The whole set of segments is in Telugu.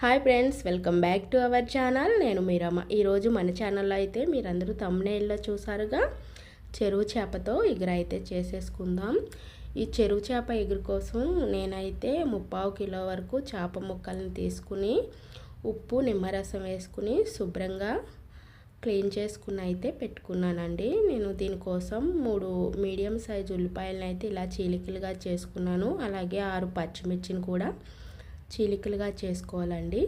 Hi friends welcome back to our channel. నేను మీరమ్మ. ఈరోజు మన ఛానల్లో అయితే మీరందరూ తమ్నేళ్ళలో చూసారుగా? చెరువు చేపతో ఎగురు అయితే చేసేసుకుందాం. ఈ చెరువు చేప ఎగురు కోసం నేనైతే ముప్పావు కిలో వరకు చేప ముక్కల్ని తీసుకుని ఉప్పు నిమ్మరసం వేసుకుని శుభ్రంగా క్లీన్ చేసుకుని అయితే పెట్టుకున్నానండి. నేను దీనికోసం మూడు మీడియం సైజు ఉల్లిపాయలను అయితే ఇలా చీలికలుగా చేసుకున్నాను. అలాగే ఆరు పచ్చిమిర్చిని కూడా చీలికలుగా చేసుకోవాలండి.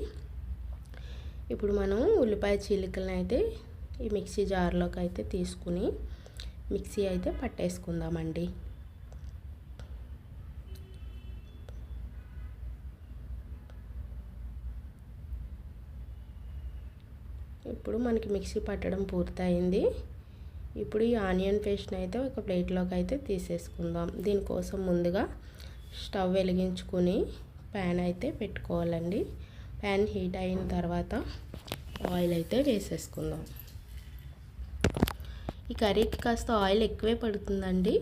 ఇప్పుడు మనం ఉల్లిపాయ చీలికలను అయితే ఈ మిక్సీ జార్లోకి అయితే తీసుకుని మిక్సీ అయితే పట్టేసుకుందామండి. ఇప్పుడు మనకి మిక్సీ పట్టడం పూర్తయింది. ఇప్పుడు ఈ ఆనియన్ పేస్ట్ని అయితే ఒక ప్లేట్లోకి అయితే తీసేసుకుందాం. దీనికోసం ముందుగా స్టవ్ వెలిగించుకొని ప్యాన్ అయితే పెట్టుకోవాలండి. ప్యాన్ హీట్ అయిన తర్వాత ఆయిల్ అయితే వేసేసుకుందాం. ఈ కర్రీకి కాస్త ఆయిల్ ఎక్కువే పడుతుందండి.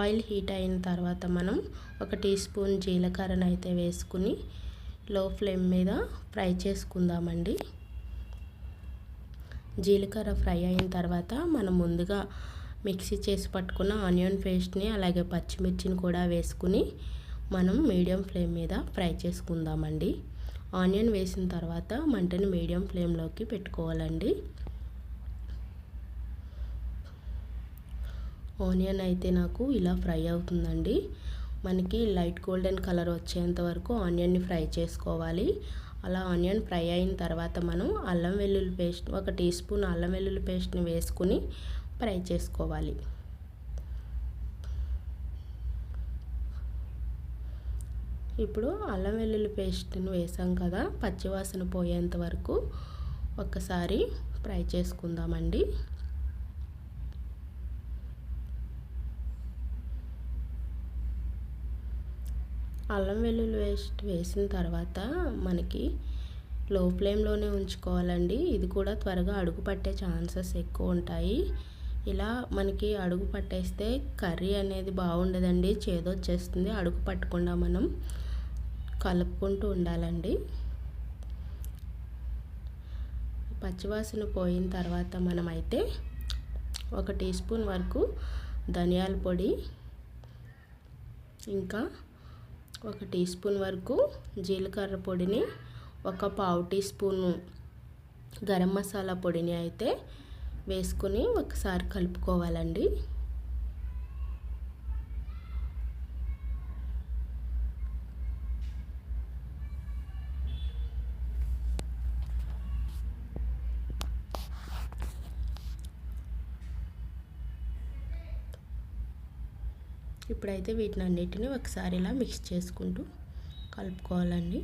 ఆయిల్ హీట్ అయిన తర్వాత మనం ఒక టీ స్పూన్ జీలకర్రను అయితే వేసుకుని లో ఫ్లేమ్ మీద ఫ్రై చేసుకుందామండి. జీలకర్ర ఫ్రై అయిన తర్వాత మనం ముందుగా మిక్సీ చేసి పట్టుకున్న ఆనియన్ పేస్ట్ని అలాగే పచ్చిమిర్చిని కూడా వేసుకుని మనం మీడియం ఫ్లేమ్ మీద ఫ్రై చేసుకుందామండి. ఆనియన్ వేసిన తర్వాత మంటని మీడియం ఫ్లేమ్లోకి పెట్టుకోవాలండి. ఆనియన్ అయితే నాకు ఇలా ఫ్రై అవుతుందండి. మనకి లైట్ గోల్డెన్ కలర్ వచ్చేంత వరకు ఆనియన్ని ఫ్రై చేసుకోవాలి. అలా ఆనియన్ ఫ్రై అయిన తర్వాత మనం అల్లం వెల్లుల్లి పేస్ట్ ఒక టీ స్పూన్ అల్లం వెల్లుల్లి పేస్ట్ని వేసుకుని ఫ్రై చేసుకోవాలి. ఇప్పుడు అల్లం వెల్లుల్లి పేస్ట్ని వేసాం కదా పచ్చివాసన పోయేంత వరకు ఒక్కసారి ఫ్రై చేసుకుందామండి. అల్లం వెల్లుల్లి పేస్ట్ వేసిన తర్వాత మనకి లో ఫ్లేమ్లోనే ఉంచుకోవాలండి. ఇది కూడా త్వరగా అడుగు పట్టే ఛాన్సెస్ ఎక్కువ ఉంటాయి. ఇలా మనకి అడుగు పట్టేస్తే కర్రీ అనేది బాగుండదండి చేదొచ్చేస్తుంది. అడుగు పట్టకుండా మనం కలుపుకుంటూ ఉండాలండి. పచ్చివాసన పోయిన తర్వాత మనమైతే ఒక టీ స్పూన్ వరకు ధనియాల పొడి ఇంకా ఒక టీ స్పూన్ వరకు జీలకర్ర పొడిని ఒక పావు టీ స్పూను గరం మసాలా పొడిని అయితే వేసుకుని ఒకసారి కలుపుకోవాలండి. ఇప్పుడైతే వీటిని అన్నిటిని ఒకసారి ఇలా మిక్స్ చేసుకుంటూ కలుపుకోవాలండి.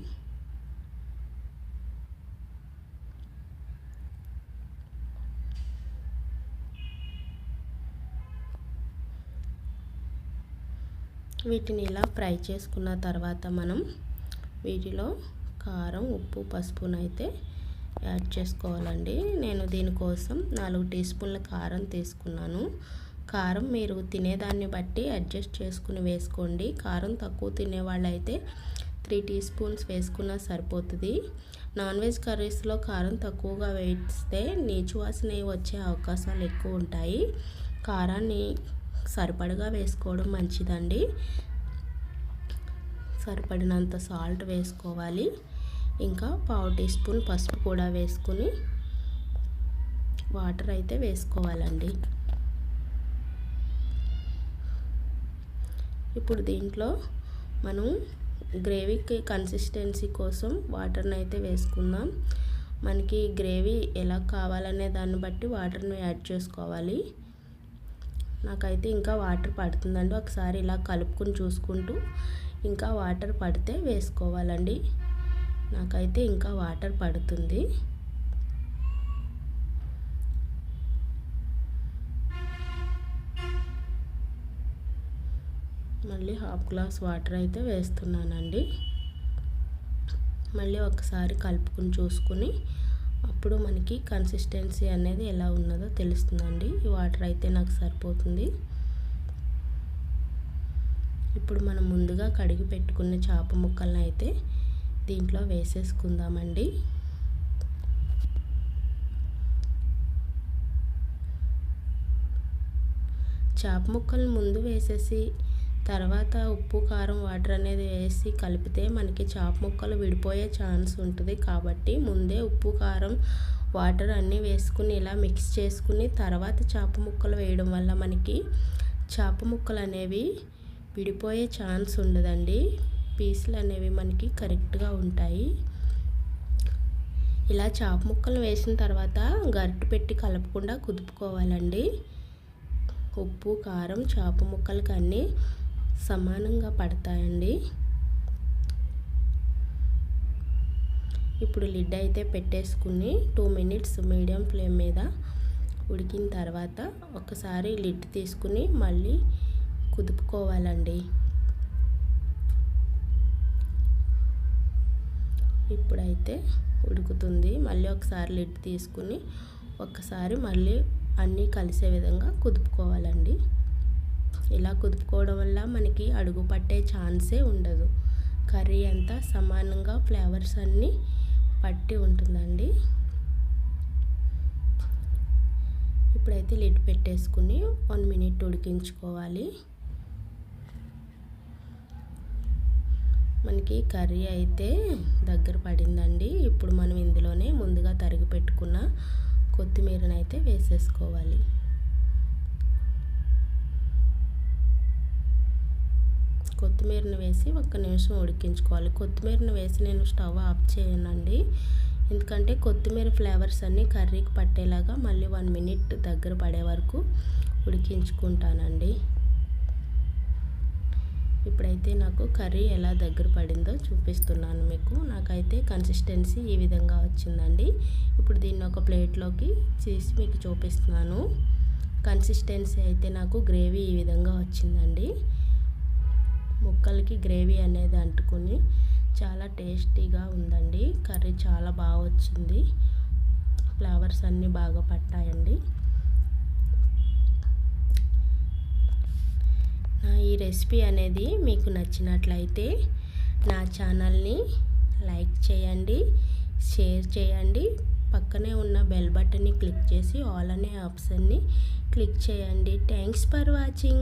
వీటిని ఇలా ఫ్రై చేసుకున్న తర్వాత మనం వీటిలో కారం ఉప్పు పసుపునైతే యాడ్ చేసుకోవాలండి. నేను దీనికోసం నాలుగు టీ స్పూన్ల కారం తీసుకున్నాను. కారం మీరు తినేదాన్ని బట్టి అడ్జస్ట్ చేసుకుని వేసుకోండి. కారం తక్కువ తినే వాళ్ళైతే త్రీ టీ స్పూన్స్ వేసుకున్నా సరిపోతుంది. నాన్ వెజ్ కర్రీస్లో కారం తక్కువగా వేస్తే నీచు వాసన వచ్చే అవకాశాలు ఎక్కువ ఉంటాయి. కారాన్ని సరిపడగా వేసుకోవడం మంచిదండి. సరిపడినంత సాల్ట్ వేసుకోవాలి. ఇంకా పావు టీ స్పూన్ పసుపు కూడా వేసుకుని వాటర్ అయితే వేసుకోవాలండి. ఇప్పుడు దీంట్లో మనం గ్రేవీకి కన్సిస్టెన్సీ కోసం వాటర్ని అయితే వేసుకుందాం. మనకి గ్రేవీ ఎలా కావాలనే దాన్ని బట్టి వాటర్ని యాడ్ చేసుకోవాలి. నాకైతే ఇంకా వాటర్ పడుతుందండి. ఒకసారి ఇలా కలుపుకొని చూసుకుంటూ ఇంకా వాటర్ పడితే వేసుకోవాలండి. నాకైతే ఇంకా వాటర్ పడుతుంది. మళ్ళీ హాఫ్ గ్లాస్ వాటర్ అయితే వేస్తున్నానండి. మళ్ళీ ఒకసారి కలుపుకుని చూసుకుని అప్పుడు మనకి కన్సిస్టెన్సీ అనేది ఎలా ఉన్నదో తెలుస్తుందండి. ఈ వాటర్ అయితే నాకు సరిపోతుంది. ఇప్పుడు మనం ముందుగా కడిగి పెట్టుకున్న చేప ముక్కలను అయితే దీంట్లో వేసేసుకుందామండి. చేప ముక్కలను ముందు వేసేసి తర్వాత ఉప్పు కారం వాటర్ అనేది వేసి కలిపితే మనకి చేప ముక్కలు విడిపోయే ఛాన్స్ ఉంటుంది. కాబట్టి ముందే ఉప్పు కారం వాటర్ అన్నీ వేసుకుని ఇలా మిక్స్ చేసుకుని తర్వాత చేప ముక్కలు వేయడం వల్ల మనకి చేప ముక్కలు అనేవి విడిపోయే ఛాన్స్ ఉండదండి. పీసులు అనేవి మనకి కరెక్ట్గా ఉంటాయి. ఇలా చేప ముక్కలు వేసిన తర్వాత గరిటె పెట్టి కలపకుండా కుదుపుకోవాలండి. ఉప్పు కారం చేప ముక్కలకి అన్నీ సమానంగా పడతాయండి. ఇప్పుడు లిడ్ అయితే పెట్టేసుకుని టూ మినిట్స్ మీడియం ఫ్లేమ్ మీద ఉడికిన తర్వాత ఒకసారి లిడ్ తీసుకుని మళ్ళీ కుదుపుకోవాలండి. ఇప్పుడైతే ఉడుకుతుంది. మళ్ళీ ఒకసారి లిడ్ తీసుకుని ఒకసారి మళ్ళీ అన్నీ కలిసే విధంగా కుదుపుకోవాలండి. ఇలా కుదుపుకోవడం వల్ల మనకి అడుగు పట్టే ఛాన్సే ఉండదు. కర్రీ అంతా సమానంగా ఫ్లేవర్స్ అన్నీ పట్టి ఉంటుందండి. ఇప్పుడైతే లిడ్ పెట్టేసుకుని వన్ మినిట్ ఉడికించుకోవాలి. మనకి కర్రీ అయితే దగ్గర పడిందండి. ఇప్పుడు మనం ఇందులోనే ముందుగా తరిగి పెట్టుకున్న కొత్తిమీరని అయితే వేసేసుకోవాలి. కొత్తిమీరని వేసి ఒక్క నిమిషం ఉడికించుకోవాలి. కొత్తిమీరని వేసి నేను స్టవ్ ఆఫ్ చేయనండి. ఎందుకంటే కొత్తిమీర ఫ్లేవర్స్ అన్నీ కర్రీకి పట్టేలాగా మళ్ళీ వన్ మినిట్ దగ్గర పడే వరకు ఉడికించుకుంటానండి. ఇప్పుడైతే నాకు కర్రీ ఎలా దగ్గర పడిందో చూపిస్తున్నాను మీకు. నాకైతే కన్సిస్టెన్సీ ఈ విధంగా వచ్చిందండి. ఇప్పుడు దీన్ని ఒక ప్లేట్లోకి చేసి మీకు చూపిస్తున్నాను. కన్సిస్టెన్సీ అయితే నాకు గ్రేవీ ఈ విధంగా వచ్చిందండి. ముక్కలకి గ్రేవీ అనేది అంటుకుని చాలా టేస్టీగా ఉందండి. కర్రీ చాలా బాగా వచ్చింది. ఫ్లేవర్స్ అన్నీ బాగా పట్టాయండి. ఈ రెసిపీ అనేది మీకు నచ్చినట్లయితే నా ఛానల్ని లైక్ చేయండి షేర్ చేయండి. పక్కనే ఉన్న బెల్ బటన్ని క్లిక్ చేసి ఆల్ అనే ఆప్షన్ని క్లిక్ చేయండి. Thanks for watching.